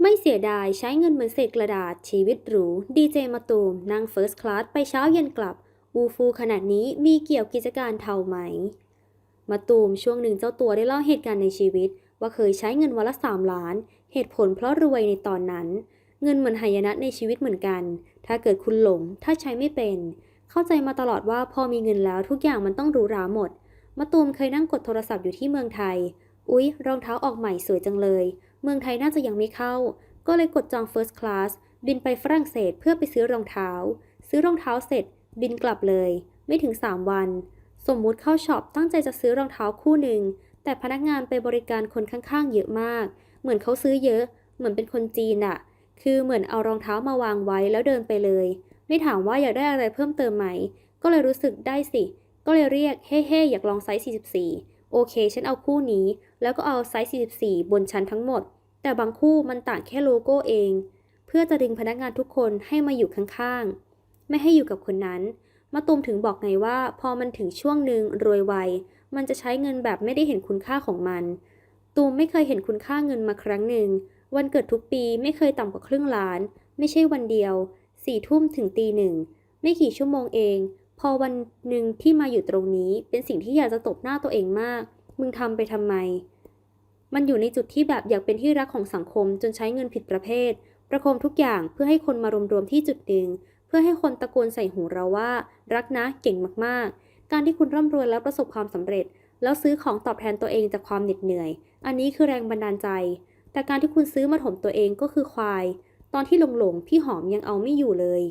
ไม่เสียดายใช้เงินเหมือนเศษกระดาษชีวิตหรูดีเจมาตูมนั่งเฟิร์สคลาสไปเช้าเย็นกลับ อูฟูขนาดนี้มีเกี่ยวกิจการเท่าไหม มาตูมช่วงหนึ่งเจ้าตัวได้เล่าเหตุการณ์ในชีวิต ว่าเคยใช้เงินวันละสามล้าน เหตุผลเพราะรวยในตอนนั้น เงินเหมือนหายนะในชีวิตเหมือนกัน ถ้าเกิดคุณหลงถ้าใช้ไม่เป็น เข้าใจมาตลอดว่าพอมีเงินแล้วทุกอย่างมันต้องหรูหราหมดมาตูมเคยนั่งกดโทรศัพท์อยู่ที่เมืองไทย อุ๊ย รองเท้าออกใหม่สวยจังเลย เมืองไทยน่าจะยังไม่เข้า ก็เลยกดจอง First Class บินไปฝรั่งเศสเพื่อไปซื้อรองเท้า ซื้อรองเท้าเสร็จ บินกลับเลย ไม่ถึง 3 วัน สมมุติเข้าช็อปตั้งใจจะซื้อรองเท้าคู่หนึ่ง แต่พนักงานไปบริการคนข้างๆ เยอะมาก เหมือนเขาซื้อเยอะ เหมือนเป็นคนจีนอะคือเหมือนเอารองเท้ามาวางไว้แล้วเดินไปเลย ไม่ถามว่าอยากได้อะไรเพิ่มเติมไหม ก็เลยรู้สึกได้สิ ก็เลยเรียกเฮ้เฮอยากลองไซส์44 โอเค ฉันเอาคู่นี้ แล้วก็เอาไซส์ 44 บนชั้นทั้งหมด แต่บางคู่มันต่างแค่โลโก้เอง เพื่อจะดึงพนักงานทุกคนให้มาอยู่ข้างๆ ไม่ให้อยู่กับคนนั้นมาตูมถึงบอกไงว่า พอมันถึงช่วงหนึ่งรวยไว มันจะใช้เงินแบบไม่ได้เห็นคุณค่าของมัน ตูมไม่เคยเห็นคุณค่าเงินมาครั้งหนึ่ง วันเกิดทุกปีไม่เคยต่ำกว่าครึ่งล้าน ไม่ใช่วันเดียวสี่ทุ่มถึงตีหนึ่ง ไม่กี่ชั่วโมงเอง พอวันหนึ่งที่มาอยู่ตรงนี้เป็นสิ่งที่อยากจะตบหน้าตัวเองมาก มึงทำไปทำไม มันอยู่ในจุดที่แบบอยากเป็นที่รักของสังคมจนใช้เงินผิดประเภท ประโคมทุกอย่างเพื่อให้คนมารวมๆที่จุดหนึ่ง เพื่อให้คนตะโกนใส่หูเราว่า รักนะเก่งมากๆ การที่คุณร่ำรวยแล้วประสบความสำเร็จ แล้วซื้อของตอบแทนตัวเองจากความเหน็ดเหนื่อย อันนี้คือแรงบันดาลใจ แต่การที่คุณซื้อมาถมตัวเองก็คือควาย ตอนที่หลงๆพี่หอมยังเอาไม่อยู่เลย